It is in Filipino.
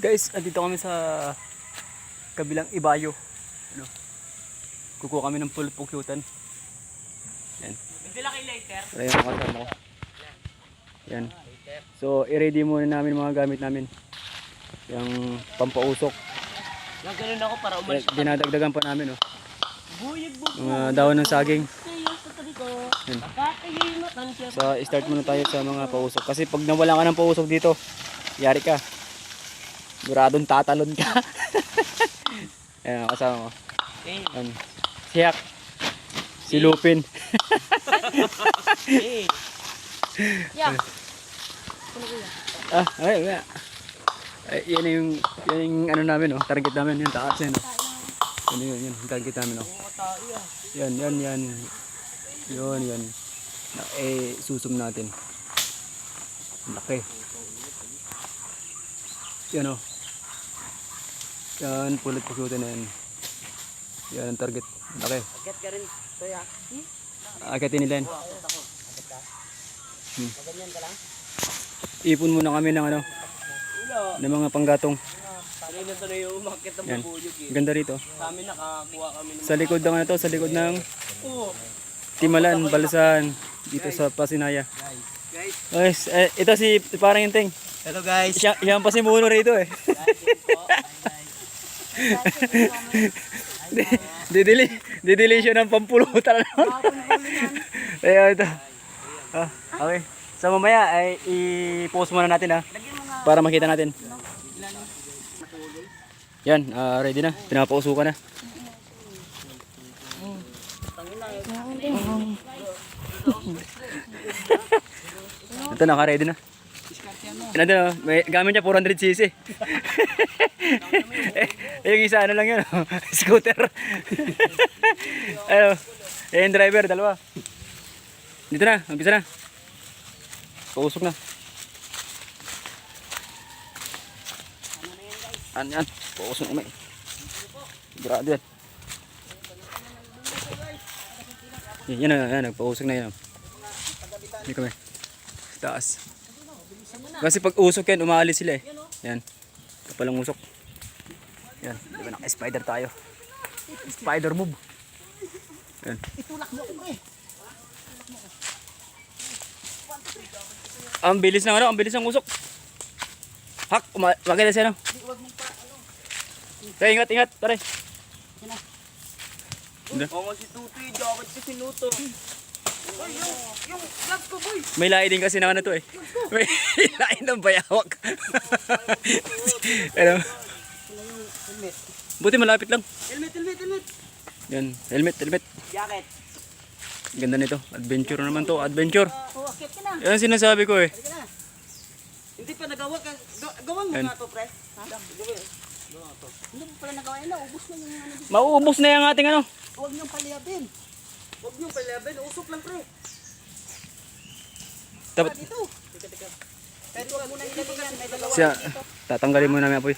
Guys, andito kami sa kabilang ibayo. Ano? Kukuha kami ng pulpo kyutan. Yan. Hindi lang kay later. Wala yung kasama ko. Yan. So, i-ready muna namin mga gamit namin. Yung pampausok. Lang ganun ako para umalis. Dinadagdagan pa namin, oh. Buyag buko. Mga dahon ng saging. Yan. So, start muna tayo sa mga pausok. Kasi pag nawala ka ng pausok dito, yari ka. Duradong tatalon ka. Ayan, kasama mo. Eh, Yan. Si Hak. Si Lupin. Yeah. ah, ay, ay. Ay, yan yung, yan yung ano namin, oh. Target namin, yung taas yan, oh. Yan, yun, yun. Target namin, oh. Yan, yan, yan. Yun, yan. Eh, susum natin. Laki. Yan, oh. Yan, pulit pusutin na yan. Yan ang target. Ang Laki. Agad ka rin. Kuya. Akitin nila yan. Akit. Hmm. Ipon muna kami ng ano, ng mga panggatong. Kanina na yung umakit ng Yan. bubuyog eh. Ganda rito. Sa amin nakakuha kami ng Sa likod ng ano to, sa likod ng Oo. Timalan, Balasan, dito sa Pasinaya. Guys. Guys, eh, ito si parang yung ting. Hello guys. Siya, siya ang pasimuno rito eh. Didili, didili siya ng pampulutan. Ayun ito. Ah, okay. So mamaya ay i-post muna natin ha. Para makita natin. Yan, ah, ready na. Pinapausukan na. Ito naka-ready na. Nandun oh, may gamit niya 400cc. eh, yung isa ano lang yun, oh, scooter. ano, eh, yung driver, dalawa. Dito na, umpisa na. Pausok na. Ano yan? Pausok na may. Grado yan. Yan, yan, yan, yan, nagpausok na yan. Hindi kami. Taas. Kasi pag usok yan, umaalis sila eh. Yan. Kapalang usok. Yan. Di ba naka-spider tayo? Spider move. Yan. Ang bilis ng ano, ang bilis ng usok. Hak, makita siya no. Kaya ingat, ingat, pare. Oo nga si Tutoy. Dapat si Sinuto. May lahi din kasi ng ano to eh. May lahi ng bayawak. ano? Buti malapit lang. Helmet, helmet, helmet. Yan, helmet, helmet. Jacket. Ganda nito. Adventure naman to, adventure. Oh, ka na. Yan sinasabi ko eh. Na. Hindi pa nagawa ka. Ga- Gawan mo nga to, pre. Ha? Hindi mo pala nagawa. Ubus na yung ano. Mauubos na yung ating ano. Huwag niyong paliyabin. Huwag niyong paliyabin. Usok lang, pre. Dapat Dito. Teka, teka. Kahit huwag mo na ilagay yan. May dalawa. siya tatanggalin mo namin apoy.